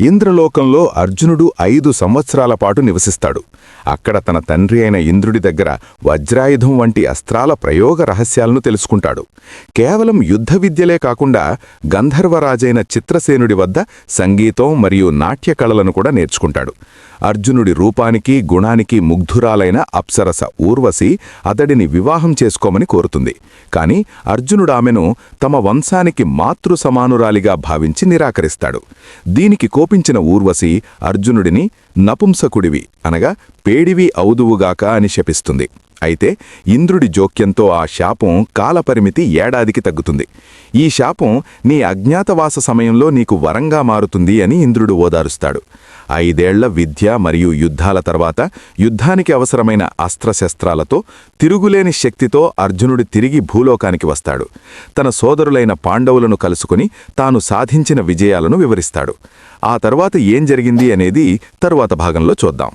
ఇంద్రలోకంలో అర్జునుడు ఐదు సంవత్సరాల పాటు నివసిస్తాడు. అక్కడ తన తండ్రి అయిన ఇంద్రుడి దగ్గర వజ్రాయుధం వంటి అస్త్రాల ప్రయోగ రహస్యాలను తెలుసుకుంటాడు. కేవలం యుద్ధ విద్యలే కాకుండా గంధర్వరాజైన చిత్రసేనుడి వద్ద సంగీతం మరియు నాట్య కళలను కూడా నేర్చుకుంటాడు. అర్జునుడి రూపానికి గుణానికి ముగ్ధురాలైన అప్సరస ఊర్వశి అతడిని వివాహం చేసుకోమని కోరుతుంది. కాని అర్జునుడామెను తమ వంశానికి మాతృ సమానురాలిగా భావించి నిరాకరిస్తాడు. దీనికి కోపించిన ఊర్వశి అర్జునుడిని నపుంసకుడివి అనగా పేడివి అవుదువుగాక అని శపిస్తుంది. అయితే ఇంద్రుడి జోక్యంతో ఆ శాపం కాలపరిమితి ఏడాదికి తగ్గుతుంది. ఈ శాపం నీ అజ్ఞాతవాస సమయంలో నీకు వరంగా మారుతుంది అని ఇంద్రుడు ఓదారుస్తాడు. ఐదేళ్ళ విద్య మరియు యుద్ధాల తర్వాత యుద్ధానికి అవసరమైన అస్త్రశస్త్రాలతో తిరుగులేని శక్తితో అర్జునుడు తిరిగి భూలోకానికి వస్తాడు. తన సోదరులైన పాండవులను కలుసుకుని తాను సాధించిన విజయాలను వివరిస్తాడు. ఆ తర్వాత ఏం జరిగింది అనేది తరువాత భాగంలో చూద్దాం.